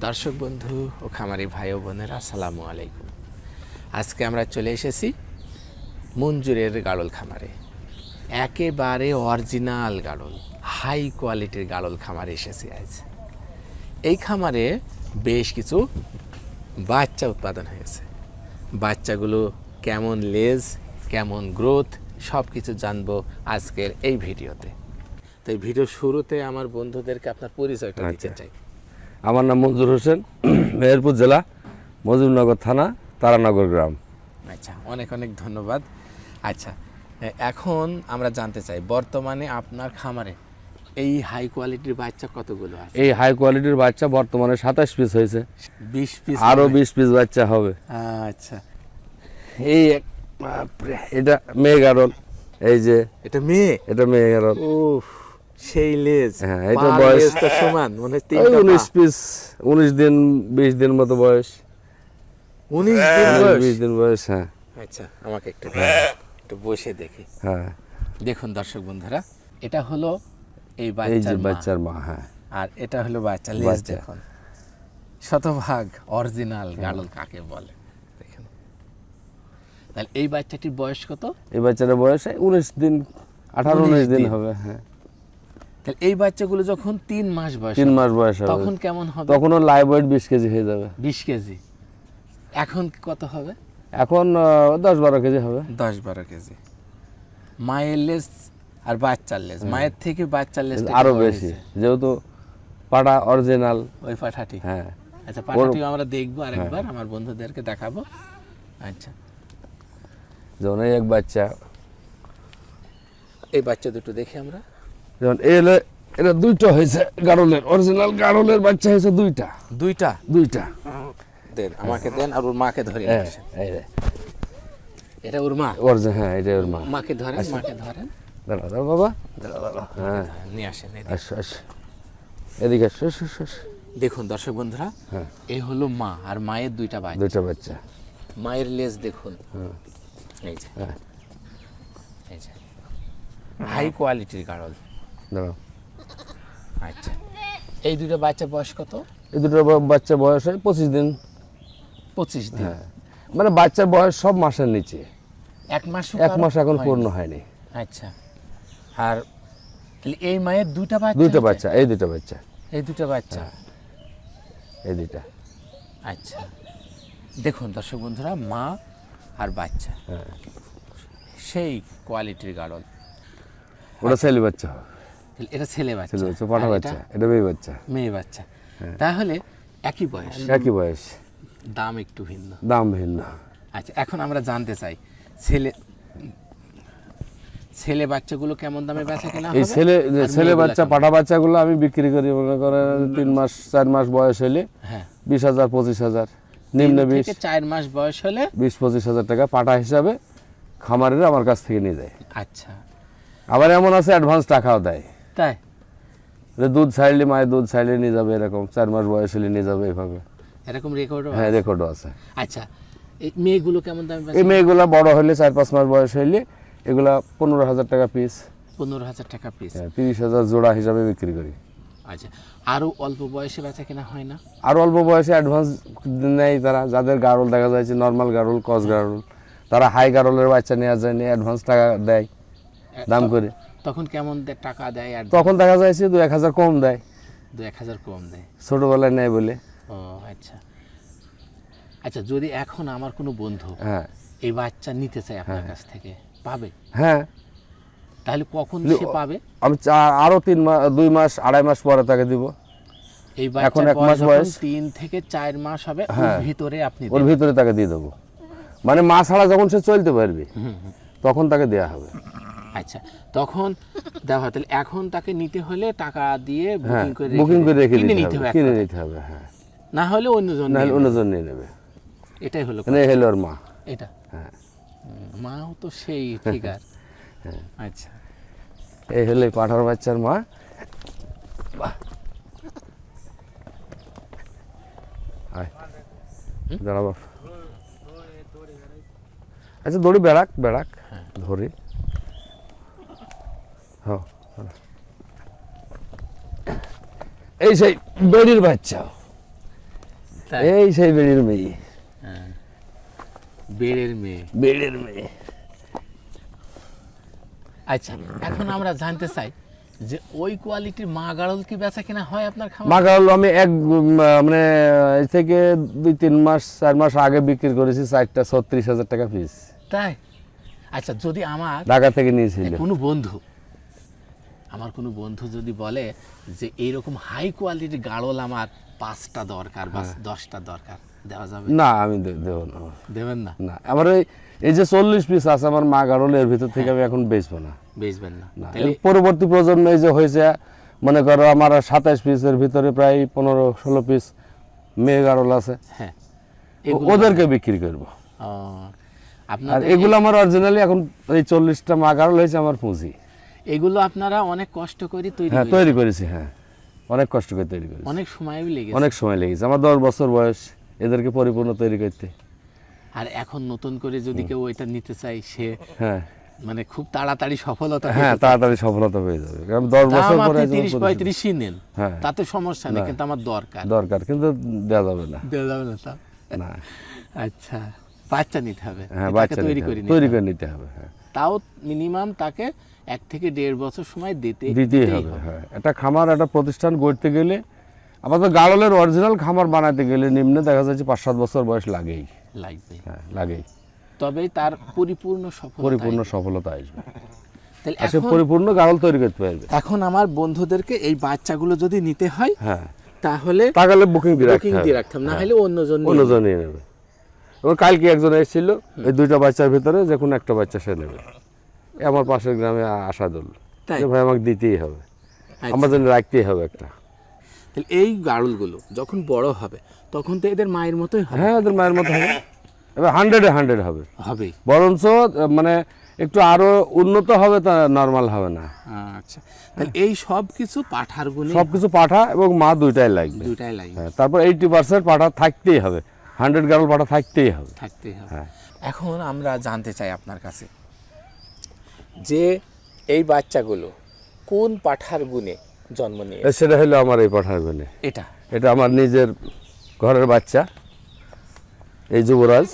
দর্শক বন্ধু ও খামারি ভাই ও বোনেরা আসসালামু আলাইকুম। আজকে আমরা চলে এসেছি মঞ্জুরের গাড়ল খামারে। একেবারে অরিজিনাল গাড়ল হাই কোয়ালিটির গাড়ল খামারে এসেছি আজ। এই খামারে বেশ কিছু বাচ্চা উৎপাদন হয়েছে। বাচ্চাগুলো কেমন লেজ কেমন গ্রোথ সব কিছু জানব আজকের এই ভিডিওতে। তো এই ভিডিও শুরুতে আমার বন্ধুদেরকে আপনার পরিচয়টা দিতে আচ্ছা। চাই। আমার নাম মঞ্জুর হোসেন মেহেরপুর জেলা মজুরনগর থানা তারানগর গ্রাম। আচ্ছা অনেক অনেক ধন্যবাদ। আচ্ছা এখন আমরা জানতে চাই বর্তমানে আপনার খামারে এই হাই কোয়ালিটির বাচ্চা কতগুলো আছে? এই হাই কোয়ালিটির বাচ্চা বর্তমানে সাতাশ পিস হয়েছে। বিশ পিস আরও বিশ পিস বাচ্চা হবে। আচ্ছা। এই এটা মেয়ে গারল এই যে এটা মেয়ে? এটা মেয়ে গারল ও সেই লেজ হ্যাঁ, এটা বয়স- লেজটা সমান মানে তিনটা উনিশ পিস উনিশ দিন বিশ দিন মতো বয়স। উনিশ দিন বিশ দিন বয়স হ্যাঁ। আচ্ছা আমাকে একটু একটু বসে দেখি। হ্যাঁ। দেখুন দর্শক বন্ধুরা এটা হলো এই বাচ্চার মা। বাচ্চার মা হ্যাঁ। আর এটা হলো বাচ্চা লেজ। দেখুন। শতভাগ অরিজিনাল গাড়ল কাকে বলে? দেখুন। তাহলে এই বাচ্চাটির বয়স কত? এই বাচ্চাটার বয়স উনিশ দিন আঠারো উনিশ দিন। হবে হ্যাঁ। তাহলে এই বাচ্চাগুলো যখন তিন মাস বয়স তিন মাস বয়স হবে। তখন কেমন হবে? তখনও লাইভ ওয়েট বিশ কেজি হয়ে যাবে। বিশ কেজি। এখন কত হবে? এখন দশ বারো কেজি হবে। দশ বারো কেজি। মায়ের লেজ আর বাচ্চার লেজ। মায়ের থেকে বাচ্চার লেজ আরও বেশি। যেহেতু পাটা অরিজিনাল ওই পাঠাটি? হ্যাঁ। আচ্ছা পাঠাটিও আমরা দেখব আরেকবার আমার বন্ধুদেরকে দেখাবো। আচ্ছা। যেমন এক বাচ্চা। এই বাচ্চা দুটো দেখি আমরা। যেমন এলে এটা দুইটা হয়েছে গারলের অরিজিনাল গারলের বাচ্চা হয়েছে দুইটা। দুইটা? দুইটা। দেন আমাকে দেন আর ওর মাকে ধরে হ্যাঁ এটা ওর মা? অরিজিনাল হ্যাঁ এটা ওর মা। মাকে ধরেন মাকে ধরেন। দাঁড়া দাঁড়া বাবা। দাঁড়া দাঁড়া হ্যাঁ। নিয়ে আসেন। আসো আসো। এদিকে আসো আসো। দেখুন দর্শক বন্ধুরা হ্যাঁ। এই হলো মা আর মায়ের দুইটা বাচ্চা। দুইটা বাচ্চা। মায়ের লেজ দেখুন। হ্যাঁ। এই যে। হ্যাঁ। এই যে। হাই কোয়ালিটির গাড়ল দাঁড়াও। আচ্ছা। এই দুটো বাচ্চা বয়স কত? এই দুটো বাচ্চা বয়স হয় পঁচিশ দিন। পঁচিশ দিন। হ্যাঁ। মানে বাচ্চার বয়স সব মাসের নিচে। এক মাস এক মাস এখন পূর্ণ হয়নি। আচ্ছা। আর এই মায়ের দুইটা বাচ্চা হয়েছে? বাচ্চা এই দুইটা বাচ্চা। এই দুটো বাচ্চা? এই দুইটা। আচ্ছা। দেখুন দর্শক বন্ধুরা মা আর বাচ্চা। হ্যাঁ। সেই কোয়ালিটির গাড়ল ওটা ছেলে বাচ্চা এটা ছেলে বাচ্চা। ছেলে বাচ্চা পাঠা বাচ্চা এটা মেয়ে বাচ্চা। মেয়ে বাচ্চা। তাহলে একই বয়স। একই বয়স। দাম একটু ভিন্ন। দাম ভিন্ন। আচ্ছা এখন আমরা জানতে চাই ছেলে ছেলে বাচ্চাগুলো কেমন দামে বেচা কেনা এই ছেলে ছেলে বাচ্চা? পাঠা বাচ্চাগুলো আমি বিক্রি করি মনে করেন তিন মাস চার মাস বয়স হলে হ্যাঁ। বিশ হাজার পঁচিশ হাজার নিম্ন বিশ। চার মাস বয়স হলে বিশ পঁচিশ হাজার টাকা পাঠা হিসাবে খামারের আমার কাছ থেকে নিয়ে যায়। আচ্ছা। আবার এমন আছে অ্যাডভান্স টাকাও দেয়। তাই? দুধ ছাড়লে মায়ের দুধ ছাড়লে নিয়ে যাবে এরকম চার মাস বয়স হলে নিয়ে যাবে এভাবে এরকম রেকর্ড হ্যাঁ রেকর্ডও আছে। আচ্ছা এই মেয়েগুলো কেমন দামে এই মেয়েগুলা বড় হলে চার পাঁচ মাস বয়স হইলে এগুলা পনেরো হাজার টাকা পিস পনেরো হাজার টাকা পিস তিরিশ হাজার জোড়া হিসাবে বিক্রি করি। আচ্ছা আরও অল্প বয়সে বেচা কেনা হয় না? আর অল্প বয়সে অ্যাডভান্স নেয় তারা যাদের গারল দেখা যাচ্ছে নর্মাল গারল কস গারল তারা হাই গারলের বাচ্চা নেওয়া যায় নিয়ে অ্যাডভান্স টাকা দেয় দাম করে। তখন কেমন টাকা দেয় আর তখন দেখা যাচ্ছে দু এক হাজার কম দেয়। দু এক হাজার কম দেয়। ছোটোবেলায় নেয় বলে। ও আচ্ছা। আচ্ছা যদি এখন আমার কোনো বন্ধু হ্যাঁ। এই বাচ্চা নিতে চায় আপনার কাছ থেকে পাবে? হ্যাঁ। তাহলে কখন সে পাবে? আমি আরও তিন মাস দুই মাস আড়াই মাস পরে তাকে দিব। এই এখন এক মাস বয়স তিন থেকে চার মাস হবে ওর হ্যাঁ। ভিতরে আপনি ওর ভিতরে তাকে দিয়ে দেবো। মানে মা ছাড়া যখন সে চলতে পারবে তখন তাকে দেওয়া হবে। আচ্ছা তখন দেওয়া হয় তাহলে এখন তাকে নিতে হলে টাকা দিয়ে হ্যাঁ বুকিং করে বুকিং করে রেখে কিনে নিতে হবে কিনে নিতে হবে হ্যাঁ। না হলে অন্যজন নাহলে নিয়ে অন্যজন নিয়ে নেবে। এটাই হলো মানে হলো ওর মা। এটা। হ্যাঁ। মাও তো সেই ঠিক আর আচ্ছা। এই হলো পাঠার বাচ্চার মা। আচ্ছা দড়ি বেড়াক বেড়াক। ধরি। হ্যাঁ এই সেই দড়ির বাচ্চা। এই সেই বেড়ির মেয়ে। হ্যাঁ। বেড়ের মেয়ে। বেড়ের মেয়ে। আচ্ছা এখন আমরা জানতে চাই যে ওই কোয়ালিটির মা গাড়ল কি বেচা কিনা হয় আপনার খামার? মাগাল আমি এক মানে এই থেকে দুই তিন মাস চার মাস আগে বিক্রি করেছি চারটা ছত্রিশ হাজার টাকা পিস তাই? আচ্ছা যদি আমার ঢাকা থেকে নিয়েছিল। কোনো বন্ধু আমার কোনো বন্ধু যদি বলে যে এইরকম হাই কোয়ালিটির গাড়ল আমার পাঁচটা দরকার বা হ্যাঁ। দশটা দরকার দেওয়া যাবে? না আমি দেবো না। দেবেন না? না আমার এই এই যে চল্লিশ পিস আছে আমার মা গাড়ল এর ভিতর থেকে আমি এখন বেচবো না। বেচবেন না। পরবর্তী প্রজন্মে এই যে হয়েছে মনে করো আমার সাতাইশ পিসের ভিতরে প্রায় পনেরো ষোলো পিস মেয়ে গাড়ল আছে। হ্যাঁ। ওদেরকে বিক্রি করব। আর এগুলো আমার অরিজিনালি এখন এই চল্লিশটা মা গাড়ল হয়েছে আমার পুঁজি। এগুলো আপনারা অনেক কষ্ট করে তৈরি হ্যাঁ তৈরি করেছি হ্যাঁ। অনেক কষ্ট করে তৈরি করেছি। অনেক সময়ও লেগেছে। অনেক সময় লেগেছে। আমার দশ বছর বয়স এদেরকে পরিপূর্ণ তৈরি করতে। আর এখন নতুন করে যদি কেউ এটা নিতে চায় সে হ্যাঁ। মানে খুব তাড়াতাড়ি সফলতা হ্যাঁ তাড়াতাড়ি সফলতা পেয়ে যাবে। কারণ দশ দাম বছর পরে আপনি একজন তিরিশ পরিচিত। পঁয়ত্রিশই নেন। হ্যাঁ। তাতে সমস্যা নেই কিন্তু আমার দরকার। দরকার কিন্তু দেওয়া যাবে না। দেওয়া যাবে না তা? না। আচ্ছা বাচ্চা নিতে হবে। হ্যাঁ বাচ্চা তৈরি করে তৈরি করে নিতে হবে হ্যাঁ। তাও মিনিমাম তাকে এক থেকে দেড় বছর সময় দিতে দিতেই হবে হ্যাঁ। একটা খামার একটা প্রতিষ্ঠান গড়তে গেলে আমাদের গাড়লের অরিজিনাল খামার বানাতে গেলে নিম্নে দেখা যাচ্ছে পাঁচ সাত বছর বয়স লাগেই। লাগবে। হ্যাঁ লাগেই। তবেই তার পরিপূর্ণ সফলতা পরিপূর্ণ সফলতা আসবে। তাহলে সে এখন পরিপূর্ণ গাড়ল তৈরি করতে পারবে। এখন আমার বন্ধুদেরকে এই বাচ্চাগুলো যদি নিতে হয় হ্যাঁ। তাহলে তাহলে বুকিং দিয়ে রাখতাম না হলে অন্যজন নিয়ে অন্যজন নিয়ে নেবে। এবার কালকে একজন এসেছিল এই দুইটা বাচ্চার ভিতরে যে কোনো একটা বাচ্চা সে নেবে। আমার পাশের গ্রামে তাই? যে ভাই আমাকে দিতেই হবে। আচ্ছা। আমার জন্য রাখতেই হবে একটা। এই গাড়লগুলো যখন বড় হবে তখন তো এদের মায়ের মতোই হবে। হ্যাঁ ওদের মায়ের মতো হবে। এবার হান্ড্রেডে হান্ড্রেড হবে। হবে। বরঞ্চ মানে একটু আরও উন্নত হবে তা নর্মাল হবে না। আচ্ছা। তাহলে এই সব কিছু পাঠার গুণে সবকিছু পাঠা এবং মা দুইটাই লাগবে। দুটাই লাগবে। হ্যাঁ তারপর এইটি পার্সেন্ট পাঠা থাকতেই হবে। হান্ড্রেড গার্ল পাঠা থাকতেই হবে। থাকতেই হবে। হ্যাঁ। এখন আমরা জানতে চাই আপনার কাছে যে এই বাচ্চাগুলো কোন পাঠার গুণে জন্ম নিয়ে সেটা হলো আমার এই পাঠার গুণে। এটা? এটা আমার নিজের ঘরের বাচ্চা এই যুবরাজ।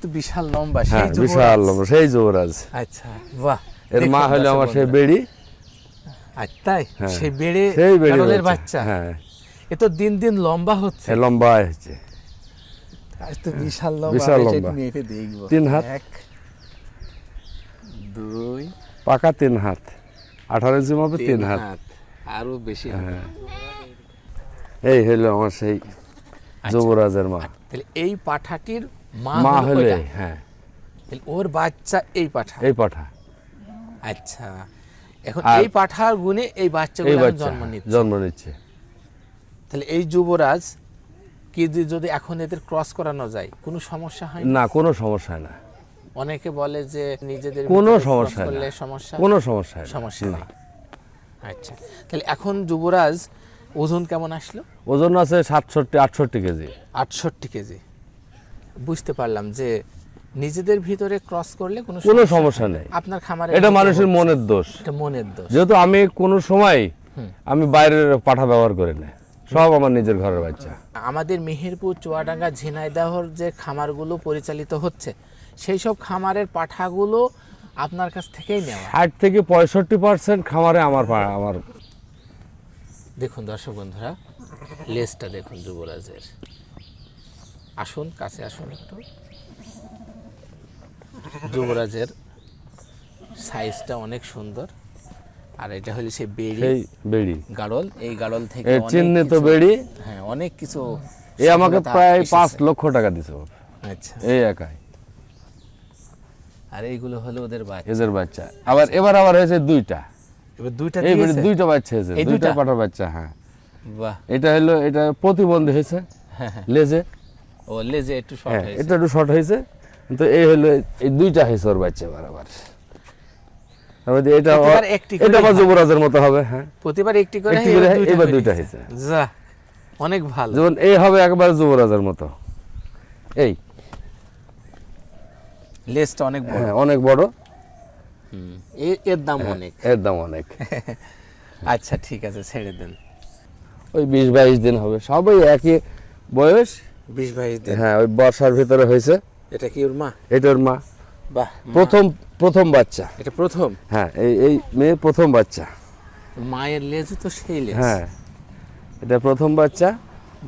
তো বিশাল লম্বা সেই হ্যাঁ বিশাল লম্বা, সেই যুবরাজ। আচ্ছা বাহ এর মা হলো আমার সেই বেড়ি। তাই? হ্যাঁ। সেই বেড়ে সেই বেড়ি বাচ্চা? হ্যাঁ। এ তো দিন দিন লম্বা হচ্ছে। লম্বা হচ্ছে। আজ তো বিশাল লম্বা বিশাল লম্বা। মেপে দেখব তিন হাত। এক দুই। পাকা তিন হাত। আঠারো ইঞ্চি মাপে তিন হাত। আরও বেশি হ্যাঁ। এই হলো আমার সেই আচ্ছা। যুবরাজের মা। তাহলে এই পাঠাটির মা হলো হ্যাঁ। তাহলে ওর বাচ্চা এই পাঠা। এই পাঠা। আচ্ছা। এখন এই পাঠার গুণে এই বাচ্চাগুলো বাচ্চা জন্ম নিচ্ছে। জন্ম নিচ্ছে। তাহলে এই যুবরাজ যদি এখন এদের ক্রস করানো যায় কোনো সমস্যা হয় না? কোনো সমস্যা না। অনেকে বলে যে নিজেদের কোনো সমস্যা করলে সমস্যা কোনো সমস্যা সমস্যা না। নেই আচ্ছা তাহলে এখন যুবরাজ ওজন কেমন আসলো? ওজন আছে সাতষট্টি আটষট্টি কেজি। আটষট্টি কেজি। বুঝতে পারলাম যে নিজেদের ভিতরে ক্রস করলে কোনো কোনো সমস্যা- সমস্যা নেই। আপনার খামারে এটা মানুষের মনের দোষ। এটা মনের দোষ। যেহেতু আমি কোনো সময় আমি বাইরের পাঠা ব্যবহার করি না। সব আমার নিজের ঘরের বাচ্চা। আমাদের মেহেরপুর চুয়াডাঙ্গা ঝিনাইদহর যে খামারগুলো পরিচালিত হচ্ছে সেই সব খামারের পাঠাগুলো আপনার কাছ থেকেই নেওয়া। ষাট থেকে পঁয়ষট্টি পার্সেন্ট খামারে আমার আমার দেখুন দর্শক বন্ধুরা লেজটা দেখুন যুবরাজের। আসুন কাছে আসুন একটু। যুবরাজের সাইজটা অনেক সুন্দর। আর এটা হলো সে বেড়ি সেই বেড়ি। গাড়ল। এই গাড়ল থেকে অনেক চিহ্নিত বেড়ি? হ্যাঁ অনেক কিছু এ আমাকে প্রায় পাঁচ লক্ষ টাকা দিছে আচ্ছা। এই একাই। আর এইগুলো হলো ওদের বাচ্চা। এদের বাচ্চা। আবার এবার আবার হয়েছে দুইটা। এবার দুইটা এই দুইটা বাচ্চা হয়েছে। দুইটা? পাঠার বাচ্চা হ্যাঁ। বাহ। এটা হলো এটা প্রতিবন্ধী হয়েছে। হ্যাঁ হ্যাঁ। লেজে। ও লেজে একটু শর্ট হ্যাঁ হয়েছে। এটা একটু শর্ট হয়েছে। কিন্তু এই হলো এই দুইটা হয়েছে ওর বাচ্চা বারবার। এটা প্রতিবার একটি করে এটা আবার যুবরাজের মতো হবে হ্যাঁ। প্রতিবার একটি করে একটি হয়, করে এবার দুইটা হয়েছে। হয়েছে। যা অনেক ভালো। যেমন এই হবে একবার যুবরাজের মতো। এই। লেজটা অনেক বড়। হ্যাঁ অনেক বড়। এর দাম অনেক। এর দাম অনেক। আচ্ছা ঠিক আছে ছেড়ে দেন। ওই বিশ বাইশ দিন হবে। সবাই একই বয়স? বিশ বাইশ দিন। হ্যাঁ ওই বর্ষার ভিতরে হয়েছে। এটা কি ওর মা? এটার মা। বাহ প্রথম প্রথম বাচ্চা। এটা প্রথম? হ্যাঁ এই এই মেয়ে প্রথম বাচ্চা। মায়ের লেজ তো সেই লেজ। হ্যাঁ এটা প্রথম বাচ্চা।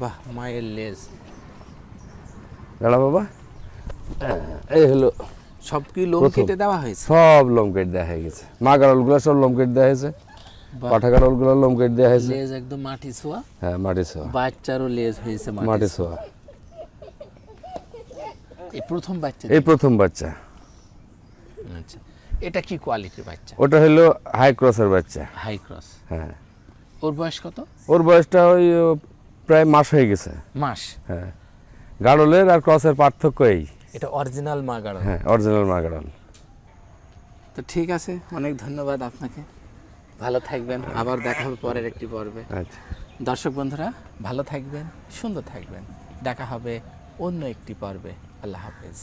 বাহ মায়ের লেজ। দাঁড়া বাবা। এই হলো সব কি লোম কেটে দেওয়া হয়েছে? সব লোম কেটে দেওয়া হয়ে গেছে। মা গারলগুলো সব লোম কেটে দেওয়া হয়েছে। পাঠা গারলগুলো লোম কেটে দেওয়া হয়েছে। লেজ একদম মাটি ছোঁয়া। হ্যাঁ মাটি ছোঁয়া। বাচ্চারও লেজ হয়েছে মাটি ছোঁয়া। এই প্রথম বাচ্চা। এই প্রথম বাচ্চা। আচ্ছা। এটা কি কোয়ালিটির বাচ্চা? ওটা হলো হাই ক্রসের বাচ্চা। হাই ক্রস হ্যাঁ। ওর বয়স কত? ওর বয়সটা ওই প্রায় মাস হয়ে গেছে। মাস? হ্যাঁ। গাড়লের আর ক্রসের পার্থক্য এই। এটা অরিজিনাল মা গাড়ল হ্যাঁ অরিজিনাল মা গাড়ল তো ঠিক আছে অনেক ধন্যবাদ আপনাকে। ভালো থাকবেন আবার দেখা হবে পরের একটি পর্বে। আচ্ছা। দর্শক বন্ধুরা ভালো থাকবেন সুন্দর থাকবেন। দেখা হবে অন্য একটি পর্বে। আল্লাহ হাফেজ।